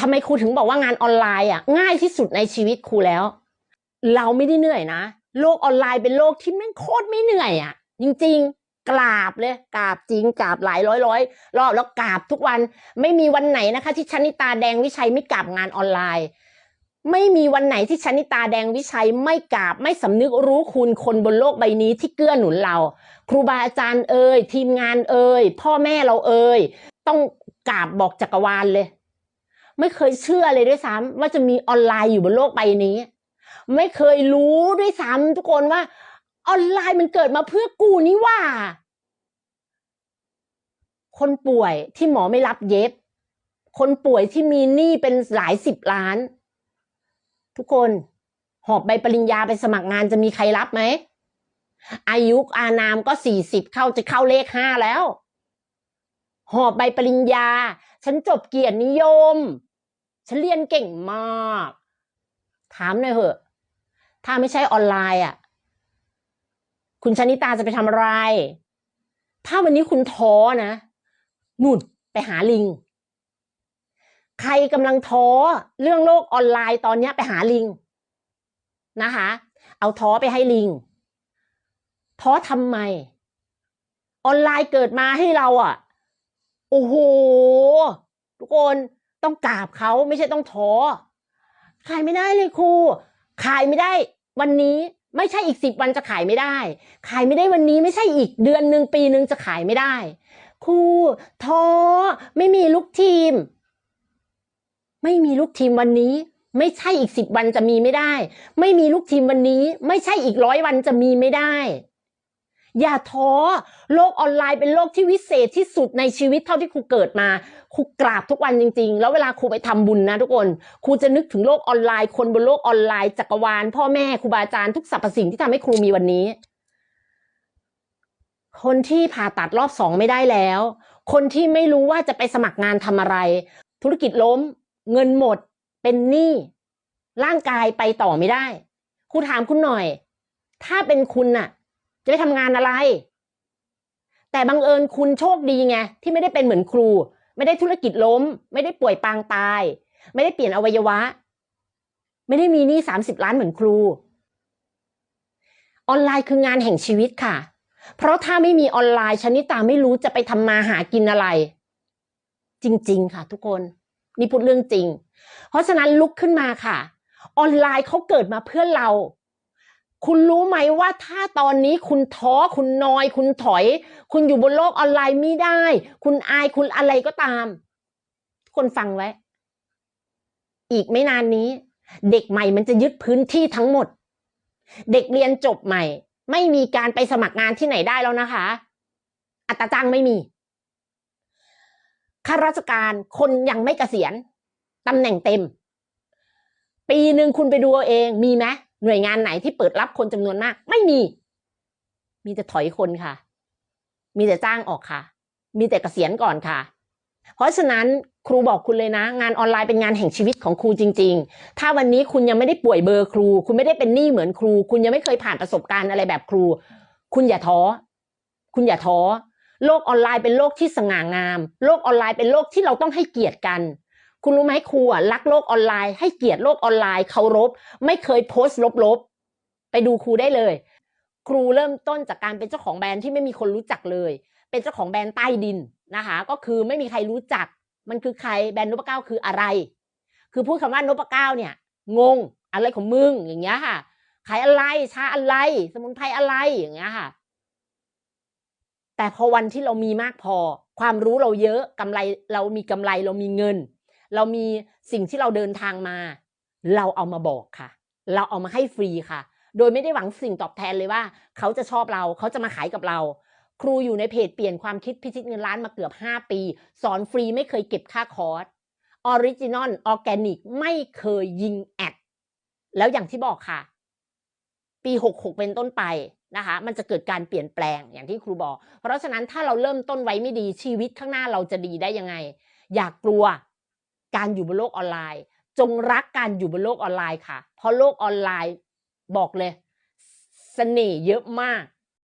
ทำไมครูถึงบอกว่างานออนไลน์อะง่ายที่สุดในชีวิตครูแล้ว เราไม่ได้เหนื่อยนะ โลกออนไลน์เป็นโลกที่แม่งโคตรไม่เหนื่อยอะ จริง ๆ กราบเลยกราบจริงกราบหลายร้อยร้อยรอบแล้วกราบทุกวันไม่มีวันไหนนะคะ ที่ชนิตาแดงวิชัยไม่กราบงานออนไลน์ ไม่มีวันไหนที่ชนิตาแดงวิชัยไม่กราบไม่สำนึกรู้คุณคนบนโลกใบนี้ที่เกื้อหนุนเรา ครูบาอาจารย์เอ่ยทีมงานเอ่ยพ่อแม่เราเอ่ยต้องกราบบอกจักรวาลเลย ไม่เคยเชื่อเลยด้วยซ้ำว่าจะมีออนไลน์อยู่บนโลกใบนี้ ไม่เคยรู้ด้วยซ้ำทุกคนว่า ออนไลน์มันเกิดมาเพื่อกูนี่ว่า คนป่วยที่หมอไม่รับเย็บ คนป่วยที่มีหนี้เป็นหลายสิบล้าน ทุกคนหอบใบปริญญาไปสมัครงานจะมีใครรับไหมอายุอานามก็สี่สิบเข้าจะเข้าเลขห้าแล้ว หอบใบปริญญา ฉันจบเกียรตินิยม ฉันเรียนเก่งมาก ถามหน่อยเหอะ ถ้าไม่ใช่ออนไลน์อะ คุณชนิตาจะไปทำอะไร ถ้าวันนี้คุณท้อนะนุ่นไปหาลิง ใครกำลังท้อเรื่องโลกออนไลน์ตอนนี้ไปหาลิงนะคะ เอาท้อไปให้ลิง ท้อทำไม ออนไลน์เกิดมาให้เราอะ โอ้โห ทุกคน ต้องกราบเขาไม่ใช่ต้องท้อขายไม่ได้เลยครู ขายไม่ได้วันนี้ไม่ใช่อีกสิบวันจะขายไม่ได้ ขายไม่ได้วันนี้ไม่ใช่อีกเดือนหนึ่งปีหนึ่งจะขายไม่ได้ ครูท้อไม่มีลูกทีม ไม่มีลูกทีมวันนี้ ไม่ใช่อีกสิบวันจะมีไม่ได้ ไม่มีลูกทีมวันนี้ ไม่ใช่อีกร้อยวันจะมีไม่ได้ อย่าท้อโลกออนไลน์เป็นโลกที่วิเศษที่สุดในชีวิตเท่าที่ครูเกิดมาครูกราบทุกวันจริง ๆ แล้วเวลาครูไปทำบุญนะทุกคนครูจะนึกถึงโลกออนไลน์ คนบนโลกออนไลน์จักรวาลพ่อแม่ครูบาอาจารย์ทุกสรรพสิ่งที่ทำให้ครูมีวันนี้ คนที่ผ่าตัดรอบสองไม่ได้แล้ว คนที่ไม่รู้ว่าจะไปสมัครงานทำอะไร ธุรกิจล้ม เงินหมด เป็นหนี้ร่างกายไปต่อไม่ได้ครูถามคุณหน่อย ถ้าเป็นคุณน่ะ จะไปทำงานอะไร แต่บังเอิญคุณโชคดีไงที่ไม่ได้เป็นเหมือนครู ไม่ได้ธุรกิจล้ม ไม่ได้ป่วยปางตาย ไม่ได้เปลี่ยนอวัยวะ ไม่ได้มีหนี้สามสิบล้านเหมือนครู ออนไลน์คืองานแห่งชีวิตค่ะ เพราะถ้าไม่มีออนไลน์ชนิตาไม่รู้จะไปทำมาหากินอะไร จริง ๆ ค่ะ ทุกคนนี่พูดเรื่องจริง เพราะฉะนั้นลุกขึ้นมาค่ะ ออนไลน์เขาเกิดมาเพื่อเรา คุณรู้ไหมว่าถ้าตอนนี้คุณท้อคุณนอย คุณถอย คุณอยู่บนโลกออนไลน์ไม่ได้ คุณอายคุณอะไรก็ตาม คนฟังไว้ อีกไม่นานนี้ เด็กใหม่มันจะยึดพื้นที่ทั้งหมด เด็กเรียนจบใหม่ ไม่มีการไปสมัครงานที่ไหนได้แล้วนะคะ อัตราจ้างไม่มีข้าราชการคนยังไม่เกษียณตำแหน่งเต็ม ปีหนึ่งคุณไปดูเอาเองมีไหม หน่วยงานไหนที่เปิดรับคนจำนวนมาก ไม่มี มีแต่ถอยคนค่ะ มีแต่จ้างออกค่ะ มีแต่เกษียณก่อนค่ะ เพราะฉะนั้นครูบอกคุณเลยนะ งานออนไลน์เป็นงานแห่งชีวิตของครูจริง ๆ ถ้าวันนี้คุณยังไม่ได้ป่วยเบอร์ครู คุณไม่ได้เป็นหนี้เหมือนครู คุณยังไม่เคยผ่านประสบการณ์อะไรแบบครู คุณอย่าท้อ คุณอย่าท้อโลกออนไลน์เป็นโลกที่สง่างาม โลกออนไลน์เป็นโลกที่เราต้องให้เกียรติกัน คุณรู้ไหมครูอะรักโลกออนไลน์ ให้เกียรติโลกออนไลน์เคารพไม่เคยโพสต์ลบๆ ไปดูครูได้เลย ครูเริ่มต้นจากการเป็นเจ้าของแบรนด์ที่ไม่มีคนรู้จักเลย เป็นเจ้าของแบรนด์ใต้ดินนะคะ ก็คือไม่มีใครรู้จัก มันคือใครแบรนด์นพเก้าคืออะไร คือพูดคำว่านพเก้าเนี่ย งงอะไรของมึงอย่างเงี้ยค่ะ ขายอะไรชาอะไร สมุนไพรอะไรอย่างเงี้ยค่ะ แต่พอวันที่เรามีมากพอ ความรู้เราเยอะกำไรเรามีกำไรเรามีเงิน เรามีสิ่งที่เราเดินทางมา เราเอามาบอกค่ะ เราเอามาให้ฟรีค่ะ โดยไม่ได้หวังสิ่งตอบแทนเลยว่า เขาจะชอบเราเขาจะมาขายกับเรา ครูอยู่ในเพจเปลี่ยนความคิดพิชิตเงินล้านมาเกือบ 5 ปี สอนฟรีไม่เคยเก็บค่าคอร์สออริจินอลออร์แกนิกไม่เคยยิงแอดแล้วอย่างที่บอกค่ะ ปี 66 เป็นต้นไปนะคะ มันจะเกิดการเปลี่ยนแปลงอย่างที่ครูบอก เพราะฉะนั้นถ้าเราเริ่มต้นไว้ไม่ดีชีวิตข้างหน้าเราจะดีได้ยังไง อย่ากกลัว การอยู่บนโลกออนไลน์ จงรักการอยู่บนโลกออนไลน์ค่ะ เพราะโลกออนไลน์บอกเลยเสน่ห์เยอะมาก